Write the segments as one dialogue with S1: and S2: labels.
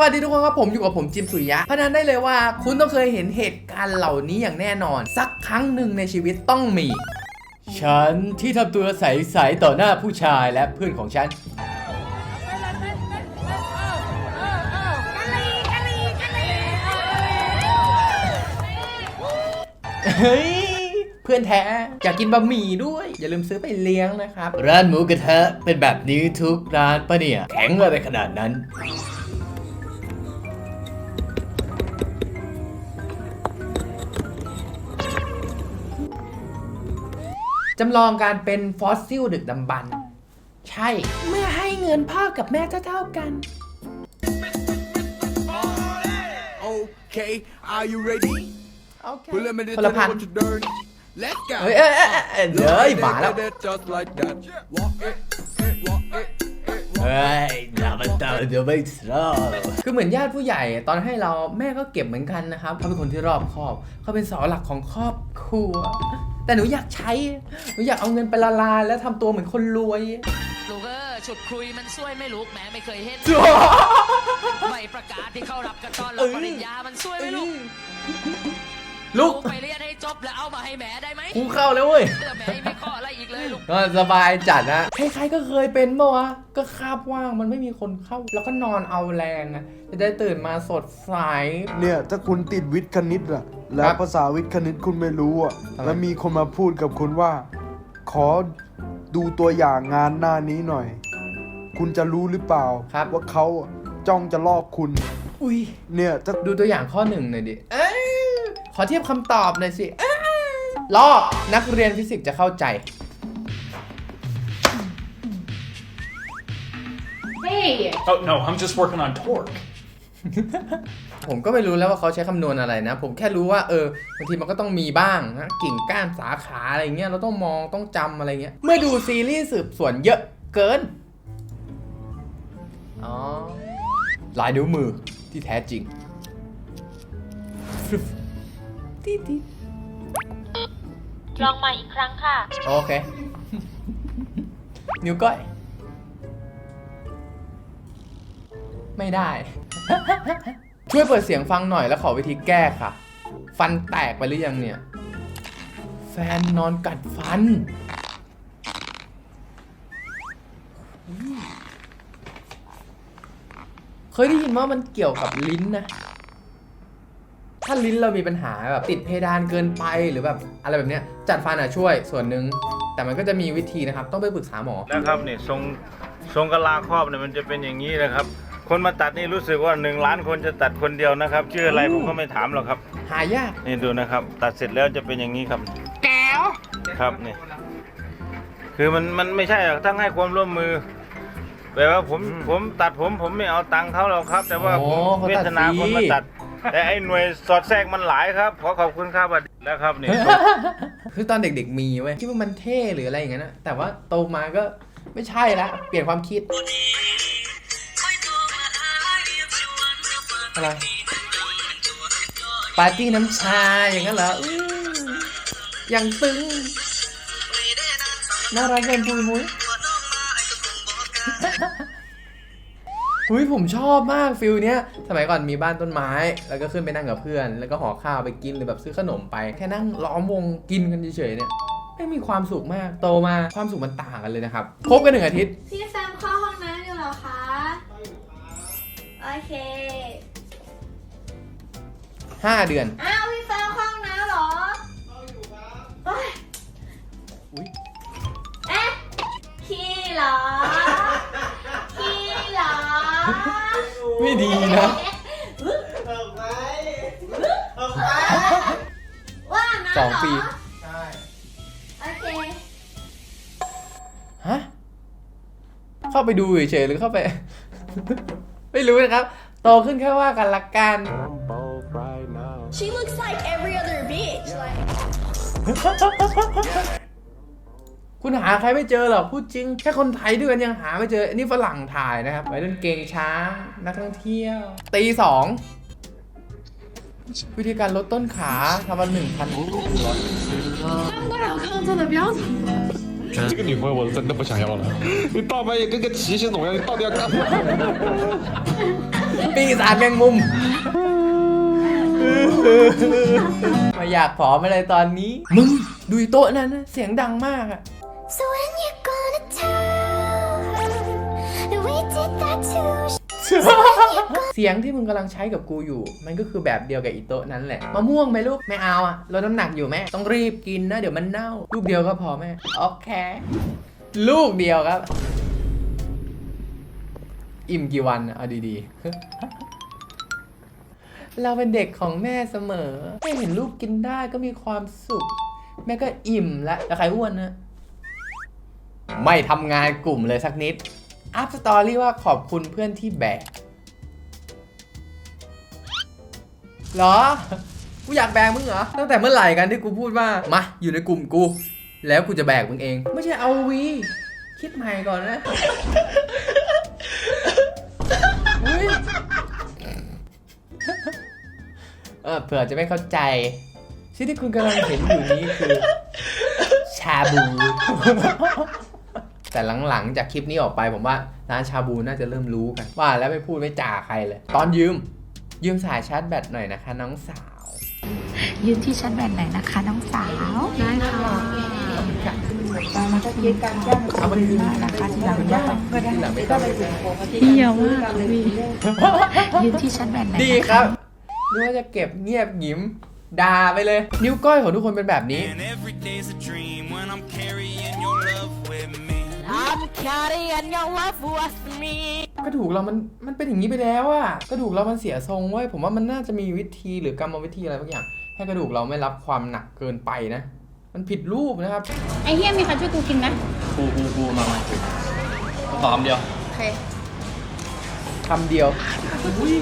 S1: วัสดีทุกคนครับผมอยู่กับผมจิมสุริยะพนันได้เลยว่าคุณต้องเคยเห็นเหตุการณ์เหล่านี้อย่างแน่นอน สักครั้งหนึ่งในชีวิตต้องมี ฉันที่ทำตัวใสๆต่อหน้าผู้ชายและเพื่อนของฉัน เฮ้ย เพื่อนแท้อยากกินบะหมี่ด้วย อย่าลืมซื้อไปเลี้ยงนะครับ ร้านหมูกระทะเป็นแบบนี้ทุกร้านปะเนี่ย แข็งอะไรขนาดนั้น จำลองการเป็นฟอสซิลดึกดำบรรพ์ใช่ เมื่อให้เงินพ่อกับแม่เท่าๆกัน
S2: Okay, are you ready?
S1: โอเค
S2: Well, let me
S1: คนละ
S2: tell
S1: พัน
S2: you what you done. Let's go.
S1: เฮ้ยเอ้ยเอ้ยเอ้ยเดี๋ยวไอ้หมาแล้ว
S2: Just like that. Walk it, it, walk it, it, walk
S1: เฮ้ยอย่ามาเตาเดี๋ยวไม่ชอบคือเหมือนญาติผู้ใหญ่ตอนให้เราแม่ก็เก็บเหมือนกันนะครับ เขาเป็นคนที่รอบคอบ เขาเป็นเสาหลักของครอบครัว แต่หนูอยากใช้ หนูอยากเอาเงินไปละลายแล้วทำตัวเหมือนคนรวย
S3: ลูกเออฉุดคุยมันช่วยไม่ลุกแม้ไม่เคยเห็นไม่ประกาศที่เขารับกันตอนรับปริญญามันช่วยไม่ลุก
S1: ลูก
S3: ไปเรียนให้จบแล้วเอามาให้แม่ได้ไหม
S1: กูเข้าแล้วเว้ย
S3: เดี๋ยวแม่ไม่ข้ออะไรอีกเลยลูก
S1: ก็สบายจัดนะใครๆก็เคยเป็นปะวะก็คาบว่างมันไม่มีคนเข้า แล้วก็นอนเอาแรงอะจะได้ตื่นมาสดใส
S4: เนี่ยถ้าคุณติดวิทย์คณิตอะ แล้
S1: ควรับ
S4: ภาษาวิทย์คณิตคุณไม่รู้อะ
S1: ทำไม
S4: แล้วมีคนมาพูดกับคุณว่า ขอดูตัวอย่างงานหน้านี้หน่อย คุณจะรู้หรือเปล่า
S1: ครับ
S4: ว่าเขาอะจ้องจะลอกคุณ
S1: อุ้ย
S4: เนี่ยถ้า
S1: ดูตัวอย่างข้อหนึ่งหน่อยดิเอ้ยขอเทียบคำตอบหน่อยสิเอ้ยลอกนักเรียนฟิสิกส์จะเข้าใจ
S5: Hey,
S6: Oh no, I'm just working on torque.
S1: ผมก็ไม่รู้แล้วว่าเขาใช้คำนวณอะไรนะ ผมแค่รู้ว่าเออบางทีมันก็ต้องมีบ้างนะกิ่งก้านสาขาอะไรเงี้ยเราต้องมองต้องจำอะไรเงี้ย เมื่อดูซีรีส์สืบสวนเยอะเกิน อ๋อลายนิ้วมือที่แท้จริงฟึบติ๊ดติ๊ด
S5: ลองมาอีกครั้งค่ะ
S1: โอเค นิ้วก้อย ไม่ได้ ช่วยเปิดเสียงฟังหน่อยแล้วขอวิธีแก้ค่ะ ฟันแตกไปหรือยังเนี่ย แฟนนอนกัดฟัน เคยได้ยินว่ามันเกี่ยวกับลิ้นนะ ถ้าลิ้นเรามีปัญหาแบบติดเพดานเกินไปหรือแบบอะไรแบบเนี้ย จัดฟันอะช่วยส่วนหนึ่งแต่มันก็จะมีวิธีนะครับ ต้องไปปรึกษาหมอ
S7: นะครับเนี่ยทรงทรงกะลาครอบเนี่ยมันจะเป็นอย่างนี้นะครับ คนมาตัดนี่รู้สึกว่าหนึ่งล้านคนจะตัดคนเดียวนะครับ ชื่ออะไรผมก็ไม่ถามหรอกครับ
S1: หายาก
S7: นี่ดูนะครับ ตัดเสร็จแล้วจะเป็นอย่างนี้ครับ แก้วครับนี่ คือมันมันไม่ใช่หรอกทั้งให้ความร่วมมือแปลว่าผมผมตัดผมผมไม่เอาตังค์เขาหรอกครับ แต่ว่า
S1: โอ้
S7: ผม
S1: เขา
S7: เว
S1: ตัด
S7: ทนา
S1: ฟรี
S7: คนมาตัด แต่ไอ้หน่วยสอดแทรกมันหลายครับขอขอบคุณครับแล้วครับนี่
S1: คือตอนเด็กๆมีเว้ยคิดว่ามันเท่หรืออะไรอย่างเงี้ยนะแต่ว่าโตมาก็ไม่ใช่ละเปลี่ยนความคิด อะไรปาร์ตี้น้ำชาอย่างนั้นเหรออย่างซึ้งน่ารักเกินปุยมุ้ยอุ้ยผมชอบมากฟิลเนี้ย สมัยก่อนมีบ้านต้นไม้ แล้วก็ขึ้นไปนั่งกับเพื่อน แล้วก็ห่อข้าวไปกินหรือแบบซื้อขนมไป แค่นั่งล้อมวงกินกันเฉยๆเนี่ยไม่มีความสุขมากโตมาความสุขมันต่างกันเลยนะครับคบกันหนึ่งอาทิตย์
S8: พี่แซมเข้าห้องน้ำอยู่เหรอคะ โอเค
S1: 5เดือน
S8: อ้าวพี่แซมเข้าห้องน้ำเหรอโอ๊ย
S1: อุ๊ย
S8: เอ๊ะขี้เหรอขี้เหรอ
S1: ไม่ดีนะ
S8: ว่างนะ
S1: สองปี
S8: เหรโอเค
S1: ฮะ เข้าไปดูเฉยๆหรือเข้าไป ไม่รู้นะครับ โตขึ้นแค่ว่ากันละกัน
S8: She looks like every other bitch like
S1: คุณหาใครไม่เจอหรอกพูดจริง แค่คนไทยด้วยกันยังหาไม่เจอ อันนี้ฝรั่งถ่ายนะครับไว้เล่นเกงช้าง นักท่องเที่ยว ตีสอง วิธีการลดต้นขาทำมาหนึ่งพัน
S9: 这个女朋友我真的不想要了。你大半夜跟个提醒总一样，你到底要干嘛？
S1: ปีศาจแมงมุมไ มาอยากผอมอะไรตอนนี้ มึงดูอีโต๊ะนั้นนะเสียงดังมากอะ
S8: So when you gonna tell her that we did that too
S1: เสียงที่มึงกำลังใช้กับกูอยู่ มันก็คือแบบเดียวกับอีโต๊ะนั้นแหละมะม่วงไหมลูกไม่เอาอะลดน้ำหนักอยู่แม่ต้องรีบกินนะเดี๋ยวมันเน่า ลูกเดียวก็พอแม่โอเคลูกเดียวครับ อิ่มกี่วันอะเอาดีๆ เราเป็นเด็กของแม่เสมอแม่เห็นลูกกินได้ก็มีความสุข แม่ก็อิ่มแล้วแล้วใครอ้วนนะไม่ทำงานกลุ่มเลยสักนิด อัพสตอรี่ว่าขอบคุณเพื่อนที่แบกหรอ กูอยากแบกมึงเหรอ ตั้งแต่เมื่อไหร่กันที่กูพูดว่า มาอยู่ในกลุ่มกู แล้วกูจะแบกมึงเอง ไม่ใช่เอาวี คิดใหม่ก่อนนะ อุ๊ยเออเผื่อจะไม่เข้าใจสิ่งที่คุณกำลังเห็นอยู่นี้คือชาบู แต่หลังๆ จากคลิปนี้ออกไปผมว่าร้านชาบูน่าจะเริ่มรู้กัน ว่าแล้วไม่พูดไม่จ่าใครเลย ตอนยืม ยืมสายชาร์จแบตหน่อยนะคะ น้องสาว
S8: ยืนที่ชั้นแบนไหนนะคะ น้องสาวได้ค่ะ
S1: เอามาคืน
S8: นะคะที่หลังได้ก็ได้
S1: ที่หลังไม่ต้อง
S8: เหี่ยวมากพี่ยืนที่ชั้นแบนไหน
S1: ดีครับ นึกว่าจะเก็บเงียบหยิมด่าไปเลย นิ้วก้อยของทุกคนเป็นแบบนี้
S2: And every day's a dream when I'm carrying your love with me.
S3: I'm carrying your love with me
S1: กระดูกเรามันมันเป็นอย่างนี้ไปแล้วอะกระดูกเรามันเสียทรงเว้ยผมว่ามันน่าจะมีวิธีหรือกรรมวิธีอะไรบางอย่าง ให้กระดูกเราไม่รับความหนักเกินไปนะ มันผิดรูปนะครับ
S5: ไอ้เฮียมีใครช่วยกูกินไหม
S9: กูกูกูมามาขอคำเดียว
S5: โอเค
S1: คำเดียวอุ๊ย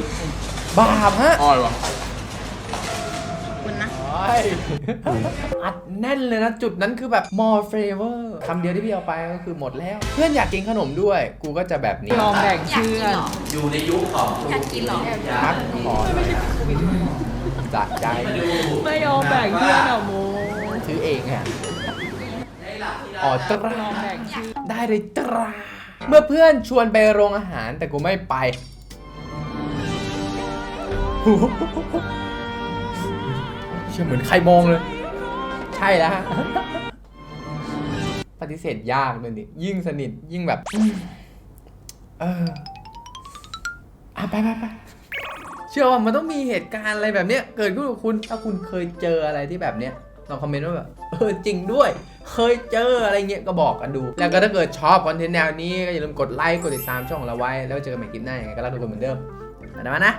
S1: บาปฮะ
S9: อร่อยวะ
S5: คุณนะ
S1: โอ้ยอัดแน่นเลยนะ จุดนั้นคือแบบ more flavor คำเดียวที่พี่เอาไปก็คือหมดแล้ว เพื่อนอยากกินขนมด้วย กูก็จะแบบนี้
S8: ลองแบ่งเพื่อน
S1: อยู่ในยุคของอยากกินหรอยักขอหน่อยจากใจ
S8: ไม่ยอมแบ่งเพื่อนอะโม
S1: ซื้อเองอะอ๋อตราได้เลยตรา เมื่อเพื่อนชวนไปโรงอาหารแต่กูไม่ไป เชื่อเหมือนใครมองเลย ใช่แล้วฮะปฏิเสธยากเลยนี่ยิ่งสนิทยิ่งแบบ เอออะไปไปไปเชื่อว่ามันต้องมีเหตุการณ์อะไรแบบเนี้ยเกิดขึ้นกับคุณถ้าคุณเคยเจออะไรที่แบบเนี้ยลองคอมเมนต์ว่าแบบเออจริงด้วย เคยเจออะไรเงี้ยก็บอกกันดู แล้วก็ถ้าเกิดชอบคอนเทนต์แนวนี้ก็อย่าลืมกดไลค์กดติดตามช่องของเราไว้ แล้วเจอกันใหม่คลิปหน้าอยังไงก็รักทุกคนเหมือนเดิมนะมานะ